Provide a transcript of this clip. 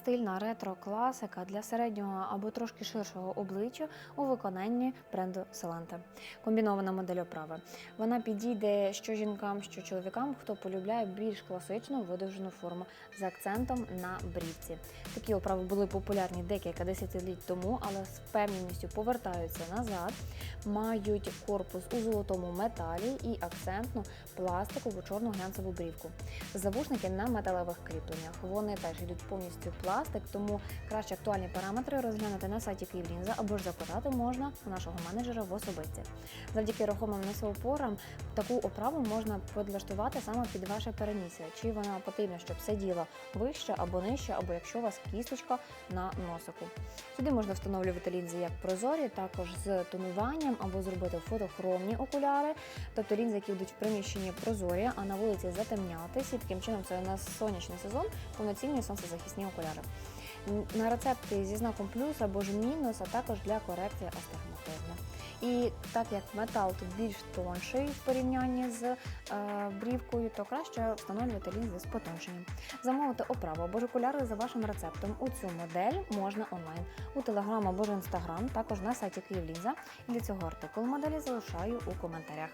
Стильна ретро-класика для середнього або трошки ширшого обличчя у виконанні бренду Селанте. Комбінована модель оправи. Вона підійде що жінкам, що чоловікам, хто полюбляє більш класичну видовжену форму з акцентом на брівці. Такі оправи були популярні декілька десятиліть тому, але з впевненістю повертаються назад. Мають корпус у золотому металі і акцентну пластикову чорну глянцеву брівку. Завушники на металевих кріпленнях. Вони теж йдуть повністю пластик, тому краще актуальні параметри розглянути на сайті Київлінза або ж запитати можна у нашого менеджера в особисті. Завдяки рухомим носоупорам таку оправу можна підлаштувати саме під ваше перенісся. Чи вона потрібна, щоб сиділа вище або нижче, або якщо у вас кісточка на носику. Сюди можна встановлювати лінзи як прозорі, також з тонуванням або зробити фотохромні окуляри, тобто лінзи, які будуть в приміщенні прозорі, а на вулиці затемнятись. І таким чином це у нас сонячний сезон, повноцінні сонцезахисні окуляри. М, На рецепти зі знаком плюс або ж мінус, а також для корекції астигматизму. І так як метал тут більш тонший в порівнянні з е, брівкою, то краще встановлювати лінзи з потоншенням. Замовити оправу або ж окуляри за вашим рецептом. У цю модель можна онлайн у Телеграм або ж Інстаграм, також на сайті Київлінза. І для цього артикул моделі залишаю у коментарях.